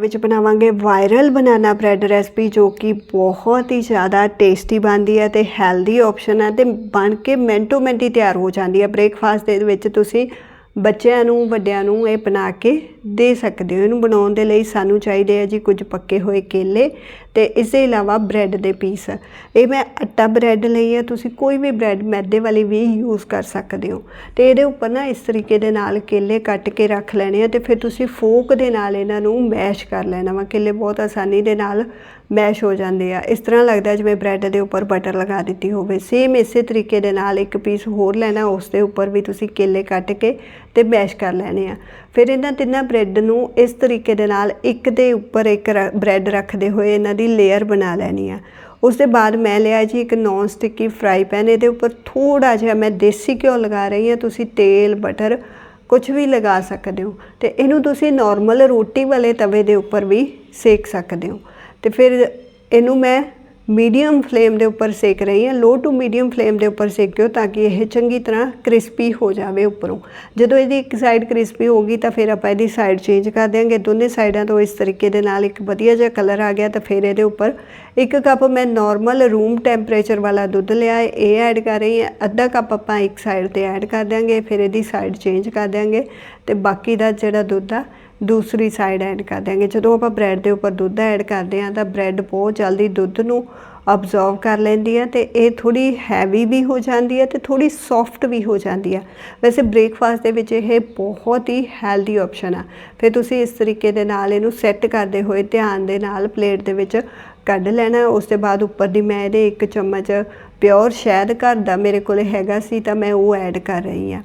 ਵਿੱਚ ਬਣਾਵਾਂਗੇ ਵਾਇਰਲ ਬਨਾਨਾ bread recipe ਜੋ ਕਿ ਬਹੁਤ ਹੀ ਜ਼ਿਆਦਾ ਟੇਸਟੀ ਬਣਦੀ ਹੈ ਤੇ ਹੈਲਦੀ ਆਪਸ਼ਨ ਹੈ ਤੇ ਬਣ ਕੇ ਮਿੰਟੋ ਮਿੰਟ ਹੀ ਤਿਆਰ ਹੋ ਜਾਂਦੀ ਹੈ ਬ੍ਰੇਕਫਾਸਟ ਦੇ ਵਿੱਚ ਤੁਸੀਂ ਬੱਚਿਆਂ ਨੂੰ, ਵੱਡਿਆਂ ਨੂੰ ਇਹ ਬਣਾ ਕੇ ਦੇ ਸਕਦੇ ਹੋ। ਇਹਨੂੰ ਬਣਾਉਣ ਦੇ ਲਈ ਸਾਨੂੰ ਚਾਹੀਦੇ ਆ ਜੀ ਕੁਝ ਪੱਕੇ ਹੋਏ ਕੇਲੇ ਤੇ ਇਸ ਦੇ ਇਲਾਵਾ ਬ੍ਰੈਡ ਦੇ ਪੀਸ। ਇਹ ਮੈਂ ਆਟਾ ਬ੍ਰੈਡ ਲਈ ਹੈ ਤੁਸੀਂ ਕੋਈ ਵੀ ਬ੍ਰੈਡ, ਮੈਦੇ ਵਾਲੀ ਵੀ ਯੂਜ਼ ਕਰ ਸਕਦੇ ਹੋ। ਤੇ ਇਹਦੇ ਉੱਪਰ ਨਾ ਇਸ ਤਰੀਕੇ ਦੇ ਨਾਲ ਕੇਲੇ ਕੱਟ ਕੇ ਰੱਖ ਲੈਣੇ ਆ ਤੇ ਫਿਰ ਤੁਸੀਂ ਫੋਕ ਦੇ ਨਾਲ ਇਹਨਾਂ ਨੂੰ ਮੈਸ਼ ਕਰ ਲੈਣਾ ਵਾ। ਕੇਲੇ ਬਹੁਤ ਆਸਾਨੀ ਦੇ ਨਾਲ ਮੈਸ਼ ਹੋ ਜਾਂਦੇ ਆ। ਇਸ ਤਰ੍ਹਾਂ ਲੱਗਦਾ ਜਿਵੇਂ ਬ੍ਰੈਡ ਦੇ ਉੱਪਰ ਬਟਰ ਲਗਾ ਦਿੱਤੀ ਹੋਵੇ। ਸੇਮ ਇਸੇ ਤਰੀਕੇ ਦੇ ਨਾਲ ਇੱਕ ਪੀਸ ਹੋਰ ਲੈਣਾ, ਉਸ ਦੇ ਉੱਪਰ ਵੀ ਤੁਸੀਂ ਕੇਲੇ ਕੱਟ ਕੇ ਤੇ ਮੈਸ਼ ਕਰ ਲੈਣੇ ਆ। ਫਿਰ ਇਹਨਾਂ ਤਿੰਨਾਂ ਬ੍ਰੈਡ ਨੂੰ ਇਸ ਤਰੀਕੇ ਦੇ ਨਾਲ ਇੱਕ ਦੇ ਉੱਪਰ ਇੱਕ ਬ੍ਰੈਡ ਰੱਖਦੇ ਹੋਏ ਇਹਨਾਂ ਦੀ ਲੇਅਰ ਬਣਾ ਲੈਣੀ ਆ। ਉਸ ਦੇ ਬਾਅਦ ਮੈਂ ਲਿਆ ਜੀ ਇੱਕ ਨੌਨ ਸਟਿੱਕੀ ਫਰਾਈ ਪੈਨ ਇਹਦੇ ਉੱਪਰ ਥੋੜਾ ਜਿਹਾ ਮੈਂ ਦੇਸੀ ਘਿਓ ਲਗਾ ਰਹੀ ਹਾਂ। ਤੁਸੀਂ ਤੇਲ ਬਟਰ ਕੁਝ ਵੀ ਲਗਾ ਸਕਦੇ ਹੋ ਤੇ ਇਹਨੂੰ ਤੁਸੀਂ ਨਾਰਮਲ ਰੋਟੀ ਵਾਲੇ ਤਵੇ ਦੇ ਉੱਪਰ ਵੀ ਸੇਕ ਸਕਦੇ ਹੋ। ਤੇ ਫਿਰ ਇਹਨੂੰ ਮੈਂ ਮੀਡੀਅਮ ਫਲੇਮ ਦੇ ਉੱਪਰ ਸੇਕ ਰਹੀ ਹਾਂ। ਲੋ ਟੂ ਮੀਡੀਅਮ ਫਲੇਮ ਦੇ ਉੱਪਰ ਸੇਕਿਓ ਤਾਂ ਕਿ ਇਹ ਚੰਗੀ ਤਰ੍ਹਾਂ ਕ੍ਰਿਸਪੀ ਹੋ ਜਾਵੇ ਉੱਪਰੋਂ। ਜਦੋਂ ਇਹਦੀ ਇੱਕ ਸਾਈਡ ਕ੍ਰਿਸਪੀ ਹੋ ਗਈ ਤਾਂ ਫਿਰ ਆਪਾਂ ਇਹਦੀ ਸਾਈਡ ਚੇਂਜ ਕਰ ਦਿਆਂਗੇ। ਦੋਨੇ ਸਾਈਡਾਂ ਤੋਂ ਇਸ ਤਰੀਕੇ ਦੇ ਨਾਲ ਇੱਕ ਵਧੀਆ ਜਿਹਾ ਕਲਰ ਆ ਗਿਆ ਤਾਂ ਫਿਰ ਇਹਦੇ ਉੱਪਰ ਇੱਕ ਕੱਪ ਮੈਂ ਨਾਰਮਲ ਰੂਮ ਟੈਂਪਰੇਚਰ ਵਾਲਾ ਦੁੱਧ ਲਿਆ ਹੈ। ਇਹ ਐਡ ਕਰ ਰਹੀ ਹਾਂ। ਅੱਧਾ ਕੱਪ ਆਪਾਂ ਇੱਕ ਸਾਈਡ ਤੇ ਐਡ ਕਰ ਦਿਆਂਗੇ। ਫਿਰ ਇਹਦੀ ਸਾਈਡ ਚੇਂਜ ਕਰ ਦਿਆਂਗੇ। ਤੇ ਬਾਕੀ ਦਾ ਜਿਹੜਾ ਦੁੱਧ ਆ ਦੂਸਰੀ ਸਾਈਡ ਐਡ ਕਰ ਦਿਆਂਗੇ। ਜਦੋਂ ਆਪਾਂ ਬ੍ਰੈਡ ਦੇ ਉੱਪਰ ਦੁੱਧ ਐਡ ਕਰਦੇ ਹਾਂ ਤਾਂ ਬ੍ਰੈਡ ਬਹੁਤ ਜਲਦੀ ਦੁੱਧ ਨੂੰ ਅਬਜ਼ਰਵ ਕਰ ਲੈਂਦੀ ਹੈ ਤੇ ਇਹ ਥੋੜੀ ਹੈਵੀ ਵੀ ਹੋ ਜਾਂਦੀ ਹੈ ਤੇ ਥੋੜੀ ਸੌਫਟ ਵੀ ਹੋ ਜਾਂਦੀ ਹੈ। ਵੈਸੇ ਬ੍ਰੇਕਫਾਸਟ ਦੇ ਵਿੱਚ ਇਹ ਬਹੁਤ ਹੀ ਹੈਲਦੀ ਆਪਸ਼ਨ ਆ। ਫਿਰ ਤੁਸੀਂ ਇਸ ਤਰੀਕੇ ਦੇ ਨਾਲ ਇਹਨੂੰ ਸੈੱਟ ਕਰਦੇ ਹੋਏ ਧਿਆਨ ਦੇ ਨਾਲ ਪਲੇਟ ਦੇ ਵਿੱਚ ਕੱਢ ਲੈਣਾ। ਉਸ ਤੋਂ ਬਾਅਦ ਉੱਪਰ ਦੀ ਮੈਂ ਇਹਦੇ ਇੱਕ ਚਮਚ ਪਿਓਰ ਸ਼ਹਿਦ ਘਰ ਦਾ ਮੇਰੇ ਕੋਲੇ ਹੈਗਾ ਸੀ ਤਾਂ ਮੈਂ ਉਹ ਐਡ ਕਰ ਰਹੀ ਹਾਂ।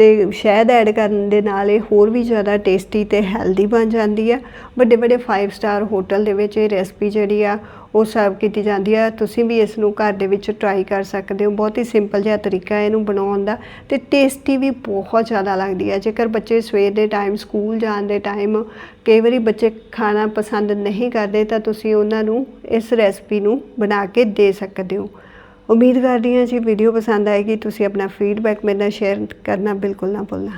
ਤੇ ਸ਼ਹਿਦ ਐਡ ਕਰਨ ਦੇ ਨਾਲ ਇਹ ਹੋਰ ਵੀ ਜ਼ਿਆਦਾ ਟੇਸਟੀ ਤੇ ਹੈਲਦੀ ਬਣ ਜਾਂਦੀ ਹੈ ਵੱਡੇ ਵੱਡੇ 5 ਸਟਾਰ ਹੋਟਲ ਦੇ ਵਿੱਚ ਇਹ ਰੈਸਪੀ ਜਿਹੜੀ ਆ, ਉਹ ਸਰਵ ਕੀਤੀ ਜਾਂਦੀ ਆ। ਤੁਸੀਂ ਵੀ ਇਸ ਨੂੰ ਘਰ ਦੇ ਵਿੱਚ ਟਰਾਈ ਕਰ ਸਕਦੇ ਹੋ। ਬਹੁਤ ਹੀ ਸਿੰਪਲ ਜਿਹਾ ਤਰੀਕਾ ਹੈ ਇਹਨੂੰ ਬਣਾਉਣ ਦਾ ਤੇ ਟੇਸਟੀ ਵੀ ਬਹੁਤ ਜ਼ਿਆਦਾ ਲੱਗਦੀ ਹੈ ਜੇਕਰ ਬੱਚੇ ਸਵੇਰ ਦੇ ਟਾਈਮ ਸਕੂਲ ਜਾਣ ਦੇ ਟਾਈਮ ਕਈ ਵਾਰੀ ਬੱਚੇ ਖਾਣਾ ਪਸੰਦ ਨਹੀਂ ਕਰਦੇ ਤਾਂ ਤੁਸੀਂ ਉਹਨਾਂ ਨੂੰ ਇਸ ਰੈਸਪੀ ਨੂੰ ਬਣਾ ਕੇ ਦੇ ਸਕਦੇ ਹੋ। ਉਮੀਦ ਕਰਦੀ ਹਾਂ ਜੀ ਵੀਡੀਓ ਪਸੰਦ ਆਏਗੀ। ਤੁਸੀਂ ਆਪਣਾ ਫੀਡਬੈਕ ਮੇਰੇ ਨਾਲ ਸ਼ੇਅਰ ਕਰਨਾ ਬਿਲਕੁਲ ਨਾ ਭੁੱਲਣਾ।